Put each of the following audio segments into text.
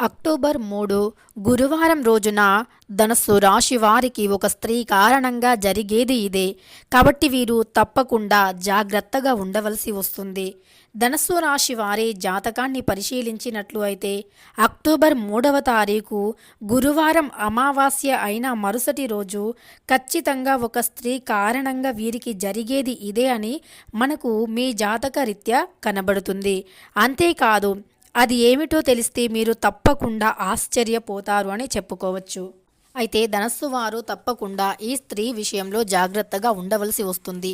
October మూడు గురువారం రోజున ధనస్సు రాశి వారికి ఒక స్త్రీ కారణంగా జరిగేది ఇదే. కాబట్టి వీరు తప్పకుండా జాగ్రత్తగా ఉండవలసి వస్తుంది. ధనస్సు రాశి వారి జాతకాన్ని పరిశీలించినట్లు అయితే అక్టోబర్ మూడవ తారీఖు గురువారం అమావాస్య అయిన మరుసటి రోజు ఖచ్చితంగా ఒక స్త్రీ కారణంగా వీరికి జరిగేది ఇదే అని మనకు మీ జాతక రీత్యా కనబడుతుంది. అంతేకాదు అది ఏమిటో తెలిస్తే మీరు తప్పకుండా ఆశ్చర్యపోతారు అని చెప్పుకోవచ్చు. అయితే ధనస్సు వారు తప్పకుండా ఈ స్త్రీ విషయంలో జాగ్రత్తగా ఉండవలసి వస్తుంది.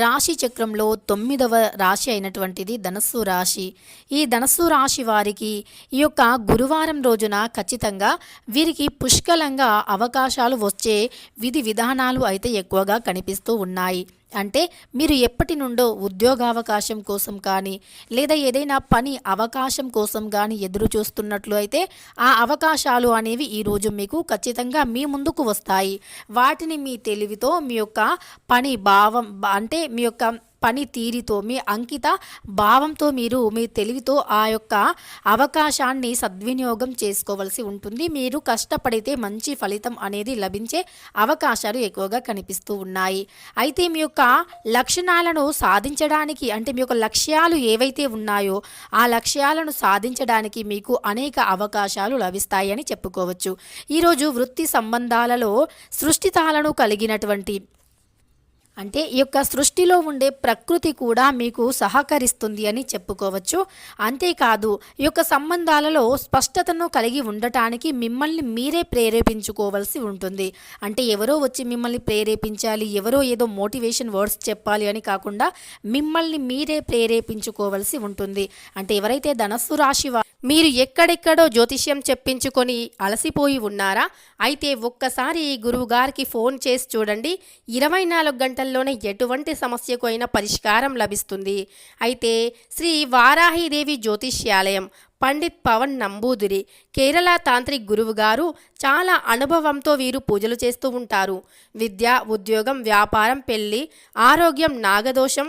రాశి చక్రంలో తొమ్మిదవ రాశి అయినటువంటిది ధనస్సు రాశి. ఈ ధనస్సు రాశి వారికి ఈ యొక్క గురువారం రోజున ఖచ్చితంగా వీరికి పుష్కలంగా అవకాశాలు వచ్చే విధి విధానాలు అయితే ఎక్కువగా కనిపిస్తూ ఉన్నాయి. అంటే మీరు ఎప్పటి నుండో ఉద్యోగావకాశం కోసం కానీ లేదా ఏదైనా పని అవకాశం కోసం కానీ ఎదురు చూస్తున్నట్లు అయితే ఆ అవకాశాలు అనేవి ఈరోజు మీకు ఖచ్చితంగా మీ ముందుకు వస్తాయి. వాటిని మీ తెలివితో మీ యొక్క పని భావం అంటే మీ యొక్క పని తీరితో మీ అంకిత భావంతో మీరు మీ తెలివితో ఆ యొక్క అవకాశాన్ని సద్వినియోగం చేసుకోవలసి ఉంటుంది. మీరు కష్టపడితే మంచి ఫలితం అనేది లభించే అవకాశాలు ఎక్కువగా కనిపిస్తూ ఉన్నాయి. అయితే మీ యొక్క లక్షణాలను సాధించడానికి అంటే మీ యొక్క లక్ష్యాలు ఏవైతే ఉన్నాయో ఆ లక్ష్యాలను సాధించడానికి మీకు అనేక అవకాశాలు లభిస్తాయి అని చెప్పుకోవచ్చు. ఈరోజు వృత్తి సంబంధాలలో సృష్టితాలను కలిగినటువంటి అంటే ఈ యొక్క సృష్టిలో ఉండే ప్రకృతి కూడా మీకు సహకరిస్తుంది అని చెప్పుకోవచ్చు. అంతేకాదు ఈ యొక్క సంబంధాలలో స్పష్టతను కలిగి ఉండటానికి మిమ్మల్ని మీరే ప్రేరేపించుకోవాల్సి ఉంటుంది. అంటే ఎవరో వచ్చి మిమ్మల్ని ప్రేరేపించాలి ఎవరో ఏదో మోటివేషన్ వర్డ్స్ చెప్పాలి అని కాకుండా మిమ్మల్ని మీరే ప్రేరేపించుకోవాల్సి ఉంటుంది. అంటే ఎవరైతే ధనస్సు రాశి మీరు ఎక్కడెక్కడో జ్యోతిష్యం చెప్పించుకొని అలసిపోయి ఉన్నారా? అయితే ఒక్కసారి ఈ గురువు గారికి ఫోన్ చేసి చూడండి. ఇరవై నాలుగు గంటల్లోనే ఎటువంటి సమస్యకు అయినా పరిష్కారం లభిస్తుంది. అయితే శ్రీ వారాహిదేవి జ్యోతిష్యాలయం పండిత్ పవన్ నంబూదిరి కేరళ తాంత్రిక్ గురువు గారు చాలా అనుభవంతో వీరు పూజలు చేస్తూ ఉంటారు. విద్య ఉద్యోగం వ్యాపారం పెళ్ళి ఆరోగ్యం నాగదోషం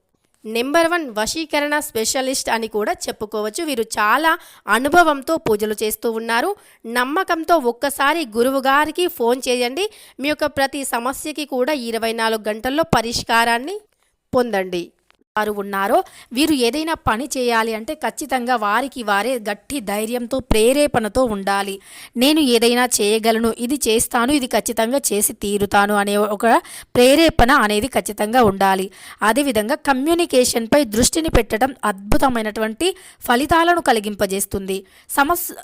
నెంబర్ వన్ వశీకరణ స్పెషలిస్ట్ అని కూడా చెప్పుకోవచ్చు. వీరు చాలా అనుభవంతో పూజలు చేస్తూ ఉన్నారు. నమ్మకంతో ఒక్కసారి గురువు గారికి ఫోన్ చేయండి. మీ యొక్క ప్రతి సమస్యకి కూడా ఇరవై నాలుగు గంటల్లో పరిష్కారాన్ని పొందండి. వారు ఉన్నారో వీరు ఏదైనా పని చేయాలి అంటే ఖచ్చితంగా వారికి వారే గట్టి ధైర్యంతో ప్రేరేపణతో ఉండాలి. నేను ఏదైనా చేయగలను ఇది చేస్తాను ఇది ఖచ్చితంగా చేసి తీరుతాను అనే ఒక ప్రేరేపణ అనేది ఖచ్చితంగా ఉండాలి. అదేవిధంగా కమ్యూనికేషన్పై దృష్టిని పెట్టడం అద్భుతమైనటువంటి ఫలితాలను కలిగింపజేస్తుంది. సమస్య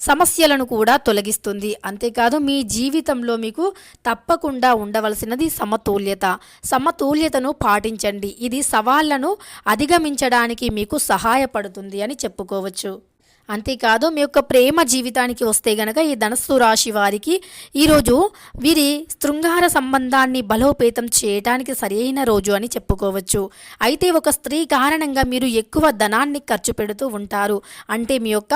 సమస్యలను కూడా తొలగిస్తుంది. అంతేకాదు మీ జీవితంలో మీకు తప్పకుండా ఉండవలసినది సమతుల్యత. సమతుల్యతను పాటించండి. ఇది సవాళ్ళను అధిగమించడానికి మీకు సహాయపడుతుంది అని చెప్పుకోవచ్చు. అంతేకాదు మీ యొక్క ప్రేమ జీవితానికి వస్తే గనక ఈ ధనస్సు రాశి వారికి ఈరోజు వీరి శృంగార సంబంధాన్ని బలోపేతం చేయటానికి సరైన రోజు అని చెప్పుకోవచ్చు. అయితే ఒక స్త్రీ కారణంగా మీరు ఎక్కువ ధనాన్ని ఖర్చు పెడుతూ ఉంటారు. అంటే మీ యొక్క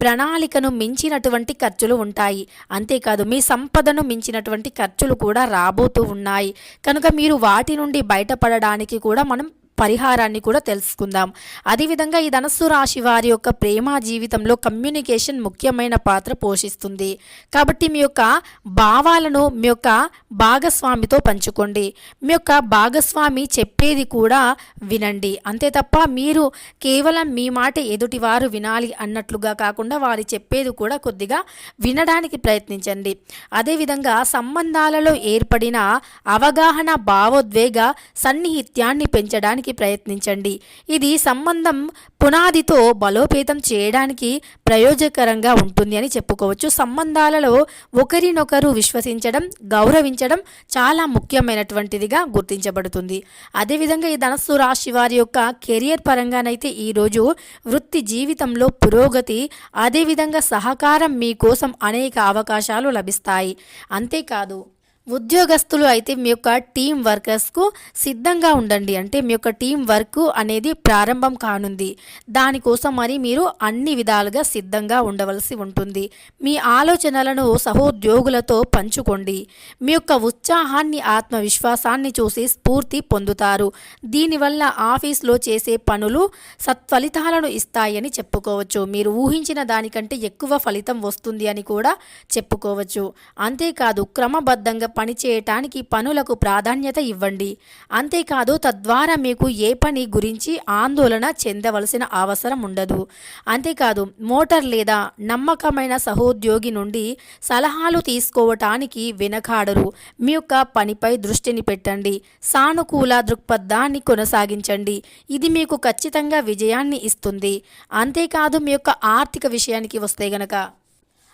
ప్రణాళికను మించినటువంటి ఖర్చులు ఉంటాయి. అంతేకాదు మీ సంపదను మించినటువంటి ఖర్చులు కూడా రాబోతూ ఉన్నాయి. కనుక మీరు వాటి నుండి బయటపడడానికి కూడా మనం పరిహారాన్ని కూడా తెలుసుకుందాం. అదేవిధంగా ఈ ధనస్సు రాశి వారి యొక్క ప్రేమ జీవితంలో కమ్యూనికేషన్ ముఖ్యమైన పాత్ర పోషిస్తుంది. కాబట్టి మీ యొక్క భావాలను మీ యొక్క భాగస్వామితో పంచుకోండి. మీ యొక్క భాగస్వామి చెప్పేది కూడా వినండి. అంతే తప్ప మీరు కేవలం మీ మాట ఎదుటివారు వినాలి అన్నట్లుగా కాకుండా వారు చెప్పేది కూడా కొద్దిగా వినడానికి ప్రయత్నించండి. అదేవిధంగా సంబంధాలలో ఏర్పడిన అవగాహన భావోద్వేగ సన్నిహిత్యాన్ని పెంచడానికి చేయడానికి ప్రయత్నించండి. ఇది సంబంధం పునాదితో బలోపేతం చేయడానికి ప్రయోజకరంగా ఉంటుంది అని చెప్పుకోవచ్చు. సంబంధాలలో ఒకరినొకరు విశ్వసించడం గౌరవించడం చాలా ముఖ్యమైనటువంటిదిగా గుర్తించబడుతుంది. అదేవిధంగా ఈ ధనస్సు రాశి వారి యొక్క కెరియర్ పరంగానైతే ఈరోజు వృత్తి జీవితంలో పురోగతి అదేవిధంగా సహకారం మీకోసం అనేక అవకాశాలు లభిస్తాయి. అంతేకాదు ఉద్యోగస్తులు అయితే మీ యొక్క టీం వర్కర్స్కు సిద్ధంగా ఉండండి. అంటే మీ యొక్క టీం వర్క్ అనేది ప్రారంభం కానుంది. దానికోసం మరి మీరు అన్ని విధాలుగా సిద్ధంగా ఉండవలసి ఉంటుంది. మీ ఆలోచనలను సహోద్యోగులతో పంచుకోండి. మీ యొక్క ఉత్సాహాన్ని ఆత్మవిశ్వాసాన్ని చూసి స్ఫూర్తి పొందుతారు. దీనివల్ల ఆఫీస్లో చేసే పనులు సత్ఫలితాలను ఇస్తాయని చెప్పుకోవచ్చు. మీరు ఊహించిన దానికంటే ఎక్కువ ఫలితం వస్తుంది అని కూడా చెప్పుకోవచ్చు. అంతేకాదు క్రమబద్ధంగా పనిచేయటానికి పనులకు ప్రాధాన్యత ఇవ్వండి. అంతేకాదు తద్వారా మీకు ఏ పని గురించి ఆందోళన చెందవలసిన అవసరం ఉండదు. అంతేకాదు మోటార్ లేదా నమ్మకమైన సహోద్యోగి నుండి సలహాలు తీసుకోవటానికి వెనకాడరు. మీ యొక్క పనిపై దృష్టిని పెట్టండి. సానుకూల దృక్పథాన్ని కొనసాగించండి. ఇది మీకు ఖచ్చితంగా విజయాన్ని ఇస్తుంది. అంతేకాదు మీ యొక్క ఆర్థిక విషయానికి వస్తే గనక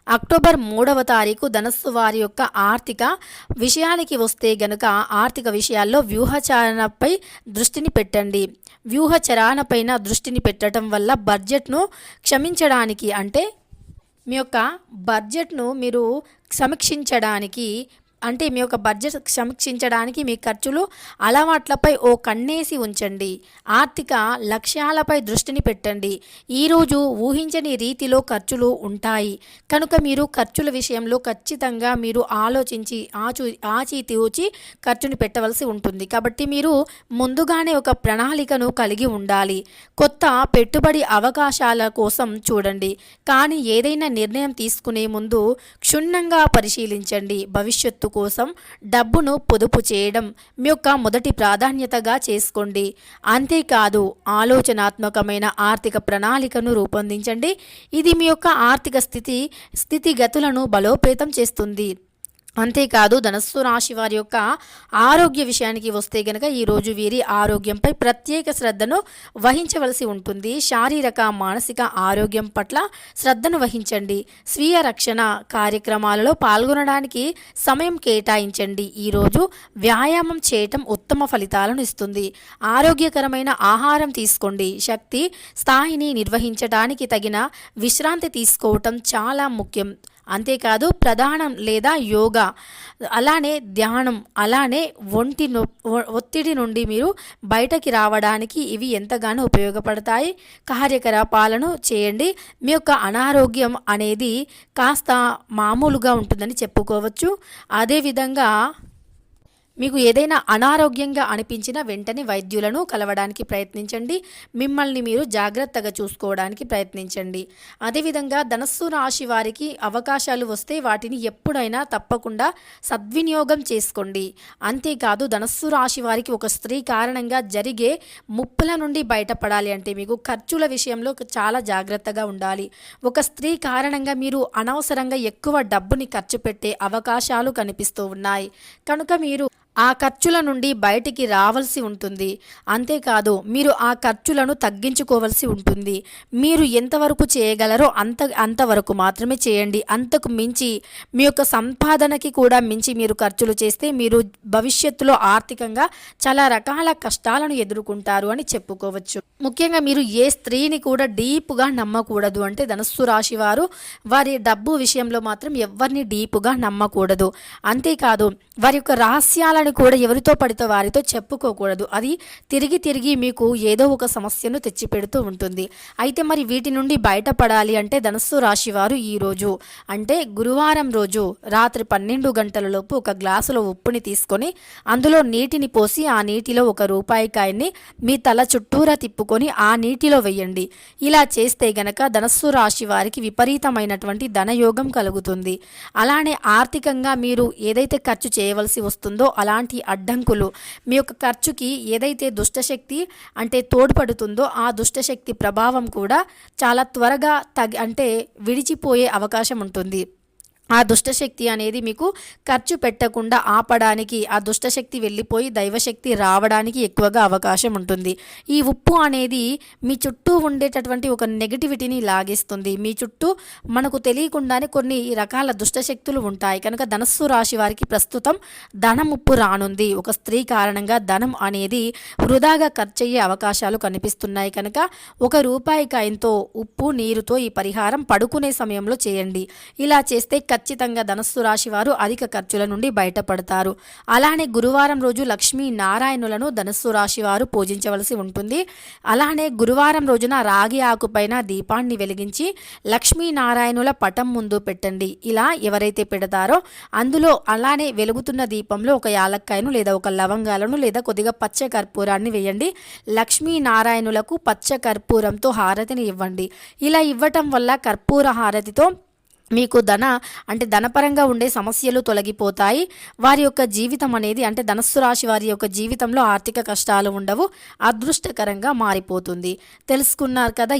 అక్టోబర్ మూడవ తారీఖు ధనస్సు వారి యొక్క ఆర్థిక విషయానికి వస్తే గనుక ఆర్థిక విషయాల్లో వ్యూహచరణపై దృష్టిని పెట్టండి. వ్యూహచరణపైన దృష్టిని పెట్టడం వల్ల బడ్జెట్ను క్షమించడానికి అంటే మీ యొక్క బడ్జెట్ను మీరు సమీక్షించడానికి అంటే మీ యొక్క బడ్జెట్ సమీక్షించడానికి మీ ఖర్చులు అలవాట్లపై ఓ కన్నేసి ఉంచండి. ఆర్థిక లక్ష్యాలపై దృష్టిని పెట్టండి. ఈరోజు ఊహించని రీతిలో ఖర్చులు ఉంటాయి. కనుక మీరు ఖర్చుల విషయంలో ఖచ్చితంగా మీరు ఆలోచించి ఆచూ ఆచితూచి ఖర్చుని పెట్టవలసి ఉంటుంది. కాబట్టి మీరు ముందుగానే ఒక ప్రణాళికను కలిగి ఉండాలి. కొత్త పెట్టుబడి అవకాశాల కోసం చూడండి. కానీ ఏదైనా నిర్ణయం తీసుకునే ముందు క్షుణ్ణంగా పరిశీలించండి. భవిష్యత్తు కోసం డబ్బును పొదుపు చేయడం మీ యొక్క మొదటి ప్రాధాన్యతగా చేసుకోండి. అంతేకాదు ఆలోచనాత్మకమైన ఆర్థిక ప్రణాళికను రూపొందించండి. ఇది మీ యొక్క ఆర్థిక స్థితి స్థితిగతులను బలోపేతం చేస్తుంది. అంతేకాదు ధనస్సు రాశి వారి యొక్క ఆరోగ్య విషయానికి వస్తే గనక ఈరోజు వీరి ఆరోగ్యంపై ప్రత్యేక శ్రద్ధను వహించవలసి ఉంటుంది. శారీరక మానసిక ఆరోగ్యం పట్ల శ్రద్ధను వహించండి. స్వీయ రక్షణ కార్యక్రమాలలో పాల్గొనడానికి సమయం కేటాయించండి. ఈరోజు వ్యాయామం చేయటం ఉత్తమ ఫలితాలను ఇస్తుంది. ఆరోగ్యకరమైన ఆహారం తీసుకోండి. శక్తి స్థాయిని నిర్వహించడానికి తగిన విశ్రాంతి తీసుకోవటం చాలా ముఖ్యం. అంతేకాదు ప్రధానం లేదా యోగా. అలానే ధ్యానం అలానే ఒంటి నొ ఒత్తిడి నుండి మీరు బయటకి రావడానికి ఇవి ఎంతగానో ఉపయోగపడతాయి. కార్యకలాపాలను చేయండి. మీ యొక్క అనారోగ్యం అనేది కాస్త మామూలుగా ఉంటుందని చెప్పుకోవచ్చు. అదేవిధంగా మీకు ఏదైనా అనారోగ్యంగా అనిపించిన వెంటనే వైద్యులను కలవడానికి ప్రయత్నించండి. మిమ్మల్ని మీరు జాగ్రత్తగా చూసుకోవడానికి ప్రయత్నించండి. అదేవిధంగా ధనస్సు రాశి వారికి అవకాశాలు వస్తే వాటిని ఎప్పుడైనా తప్పకుండా సద్వినియోగం చేసుకోండి. అంతేకాదు ధనస్సు రాశి వారికి ఒక స్త్రీ కారణంగా జరిగే ముప్పుల నుండి బయటపడాలి అంటే మీకు ఖర్చుల విషయంలో చాలా జాగ్రత్తగా ఉండాలి. ఒక స్త్రీ కారణంగా మీరు అనవసరంగా ఎక్కువ డబ్బుని ఖర్చు పెట్టే అవకాశాలు కనిపిస్తూ ఉన్నాయి. కనుక మీరు ఆ ఖర్చుల నుండి బయటికి రావాల్సి ఉంటుంది. అంతేకాదు మీరు ఆ ఖర్చులను తగ్గించుకోవాల్సి ఉంటుంది. మీరు ఎంతవరకు చేయగలరో అంత అంతవరకు మాత్రమే చేయండి. అంతకు మించి మీ యొక్క సంపాదనకి కూడా మించి మీరు ఖర్చులు చేస్తే మీరు భవిష్యత్తులో ఆర్థికంగా చాలా రకాల కష్టాలను ఎదుర్కొంటారు అని చెప్పుకోవచ్చు. ముఖ్యంగా మీరు ఏ స్త్రీని కూడా డీప్గా నమ్మకూడదు అంటే ధనస్సు రాశి వారు వారి డబ్బు విషయంలో మాత్రం ఎవరిని డీప్గా నమ్మకూడదు. అంతేకాదు వారి యొక్క రహస్యాలను కూడా ఎవరితో పడితే వారితో చెప్పుకోకూడదు. అది తిరిగి తిరిగి మీకు ఏదో ఒక సమస్యను తెచ్చిపెడుతూ ఉంటుంది. అయితే మరి వీటి నుండి బయటపడాలి అంటే ధనస్సు రాశి వారు ఈరోజు అంటే గురువారం రోజు రాత్రి పన్నెండు గంటలలోపు ఒక గ్లాసులో ఉప్పుని తీసుకొని అందులో నీటిని పోసి ఆ నీటిలో ఒక రూపాయి కాయని మీ తల చుట్టూరా తిప్పుకొని ఆ నీటిలో వేయండి ఇలా చేస్తే గనక ధనస్సు రాశి వారికి విపరీతమైనటువంటి ధనయోగం కలుగుతుంది. అలానే ఆర్థికంగా మీరు ఏదైతే ఖర్చు చేయవలసి వస్తుందో అలాంటి అడ్డంకులు. మీ యొక్క ఖర్చుకి ఏదైతే దుష్టశక్తి అంటే తోడ్పడుతుందో ఆ దుష్టశక్తి ప్రభావం కూడా చాలా త్వరగా తగి అంటే విడిచిపోయే అవకాశం ఉంటుంది. ఆ దుష్టశక్తి అనేది మీకు ఖర్చు పెట్టకుండా ఆపడానికి ఆ దుష్టశక్తి వెళ్ళిపోయి దైవశక్తి రావడానికి ఎక్కువగా అవకాశం ఉంటుంది. ఈ ఉప్పు అనేది మీ చుట్టూ ఉండేటటువంటి ఒక నెగటివిటీని లాగేస్తుంది. మీ చుట్టూ మనకు తెలియకుండానే కొన్ని రకాల దుష్టశక్తులు ఉంటాయి. కనుక ధనస్సు రాశి వారికి ప్రస్తుతం ధనం ఉప్పు రానుంది. ఒక స్త్రీ కారణంగా ధనం అనేది వృధాగా ఖర్చయ్యే అవకాశాలు కనిపిస్తున్నాయి. కనుక ఒక రూపాయి కాయంతో ఉప్పు నీరుతో ఈ పరిహారం పడుకునే సమయంలో చేయండి. ఇలా చేస్తే ఖచ్చితంగా ధనస్సు రాశి వారు అధిక ఖర్చుల నుండి బయటపడతారు. అలానే గురువారం రోజు లక్ష్మీ నారాయణులను ధనస్సు రాశి వారు పూజించవలసి ఉంటుంది. అలానే గురువారం రోజున రాగి ఆకుపైన దీపాన్ని వెలిగించి లక్ష్మీనారాయణుల పటం ముందు పెట్టండి. ఇలా ఎవరైతే పెడతారో అందులో అలానే వెలుగుతున్న దీపంలో ఒక యాలక్కాయను లేదా ఒక లవంగాలను లేదా కొద్దిగా పచ్చ కర్పూరాన్ని వేయండి. లక్ష్మీనారాయణులకు పచ్చ కర్పూరంతో హారతిని ఇవ్వండి. ఇలా ఇవ్వటం వల్ల కర్పూర హారతితో మీకు ధన అంటే ధనపరంగా ఉండే సమస్యలు తొలగిపోతాయి. వారి యొక్క జీవితం అనేది అంటే ధనస్సు రాశి వారి యొక్క జీవితంలో ఆర్థిక కష్టాలు ఉండవు అదృష్టకరంగా మారిపోతుంది. తెలుసుకున్నారు కదా